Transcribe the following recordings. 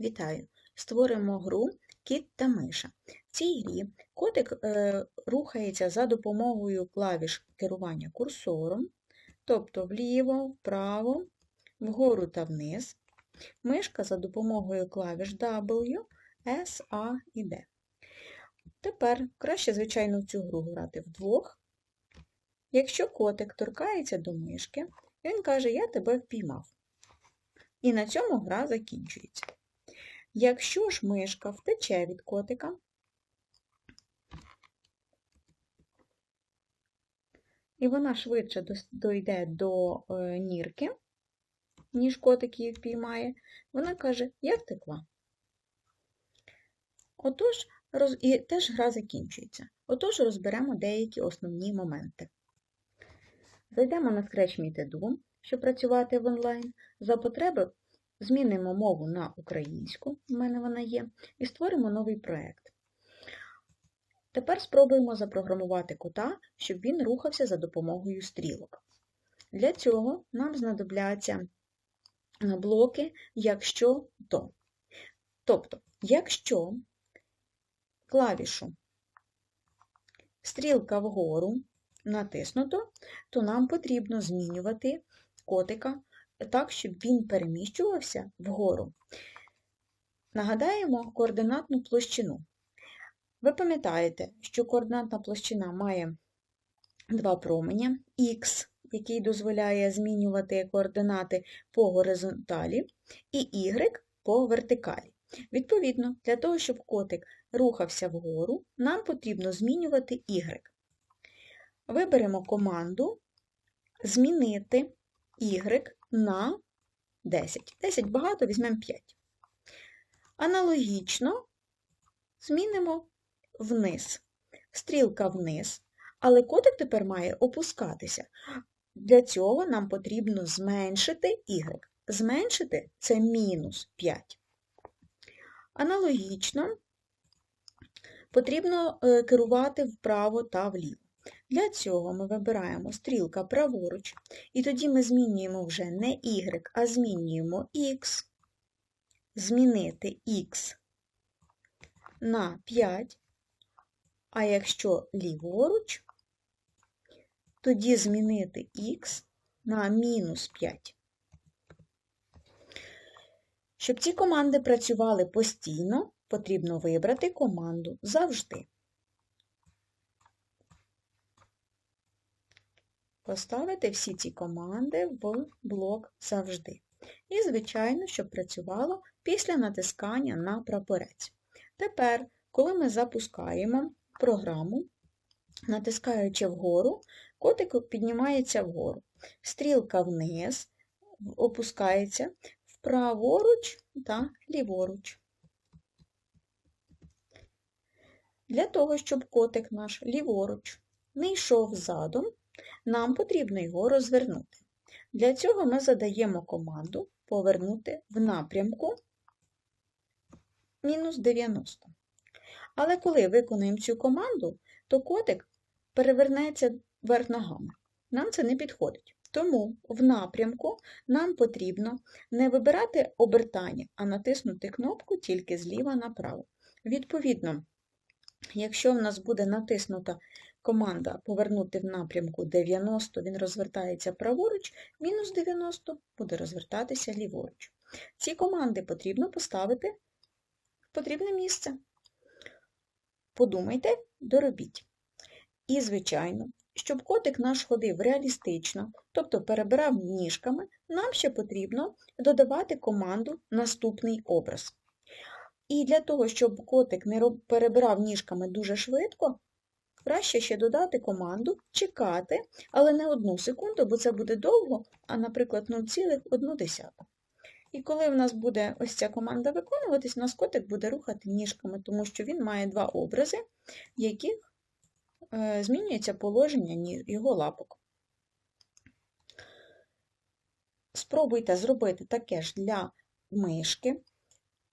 Вітаю! Створимо гру Кіт та миша. В цій грі котик е, рухається за допомогою клавіш керування курсором, тобто вліво, вправо, вгору та вниз. Мишка за допомогою клавіш W, S, A і D. Тепер краще, звичайно, в цю гру грати вдвох. Якщо котик торкається до мишки, він каже, я тебе впіймав. І на цьому гра закінчується. Якщо ж мишка втече від котика, і вона швидше дойде до е, нірки, ніж котик її впіймає, вона каже, я втекла. Отож, роз... і теж гра закінчується. Отож, розберемо деякі основні моменти. Зайдемо на ScratchMeet.edu, щоб працювати в онлайн. За потреби змінимо мову на українську, в мене вона є, і створимо новий проєкт. Тепер спробуємо запрограмувати кота, щоб він рухався за допомогою стрілок. Для цього нам знадобляться блоки якщо то. Тобто, якщо клавішу стрілка вгору натиснуто, то нам потрібно змінювати котика так, щоб він переміщувався вгору. Нагадаємо координатну площину. Ви пам'ятаєте, що координатна площина має два променя Х, який дозволяє змінювати координати по горизонталі, і Y по вертикалі. Відповідно, для того, щоб котик рухався вгору, нам потрібно змінювати Y. Виберемо команду Змінити Y на 10. 10 багато, візьмемо 5. Аналогічно змінимо вниз. Стрілка вниз, але котик тепер має опускатися. Для цього нам потрібно зменшити y. Зменшити це мінус 5. Аналогічно потрібно е, керувати вправо та вліво. Для цього ми вибираємо стрілка праворуч, і тоді ми змінюємо вже не y, а змінюємо x, змінити x на 5, а якщо ліворуч, тоді змінити х на мінус 5. Щоб ці команди працювали постійно, потрібно вибрати команду завжди. Поставити всі ці команди в блок завжди. І, звичайно, щоб працювало після натискання на прапорець. Тепер, коли ми запускаємо програму, натискаючи вгору, котик піднімається вгору. Стрілка вниз опускається вправоруч та ліворуч. Для того, щоб котик наш ліворуч не йшов задом, нам потрібно його розвернути. Для цього ми задаємо команду повернути в напрямку мінус 90. Але коли виконуємо цю команду, то котик перевернеться вверх ногами. Нам це не підходить. Тому в напрямку нам потрібно не вибирати обертання, а натиснути кнопку тільки зліва направо. Відповідно, якщо в нас буде натиснута команда повернути в напрямку 90, він розвертається праворуч, мінус 90 буде розвертатися ліворуч. Ці команди потрібно поставити в потрібне місце. Подумайте, доробіть. І, звичайно, щоб котик наш ходив реалістично, тобто перебирав ніжками, нам ще потрібно додавати команду Наступний образ. І для того, щоб котик не перебирав ніжками дуже швидко, краще ще додати команду чекати, але не одну секунду, бо це буде довго, а, наприклад, 0,1. І коли в нас буде ось ця команда виконуватись, у нас котик буде рухати ніжками, тому що він має два образи, в яких е, змінюється положення його лапок. Спробуйте зробити таке ж для мишки.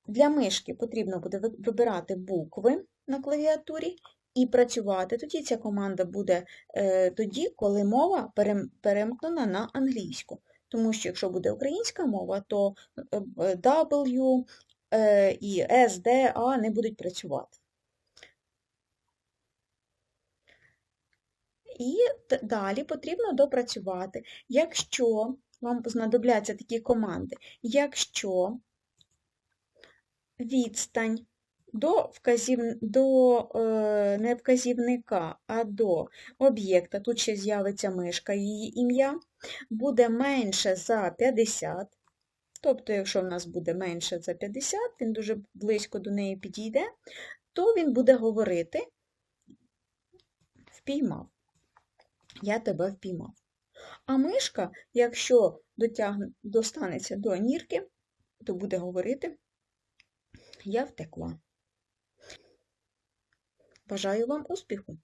Для мишки потрібно буде вибирати букви на клавіатурі і працювати. Тоді ця команда буде е, тоді, коли мова перем- перемкнена на англійську. Тому що якщо буде українська мова, то е, W, е, і С, Д, А не будуть працювати. І далі потрібно допрацювати, якщо вам знадобляться такі команди, якщо відстань до, вказів... до е, не вказівника, а до об'єкта, тут ще з'явиться мишка, її ім'я, буде менше за 50, тобто, якщо в нас буде менше за 50, він дуже близько до неї підійде, то він буде говорити впіймав. Я тебе впіймав. А мишка, якщо дотягне, достанеться до нірки, то буде говорити Я втекла. Бажаю вам успіху!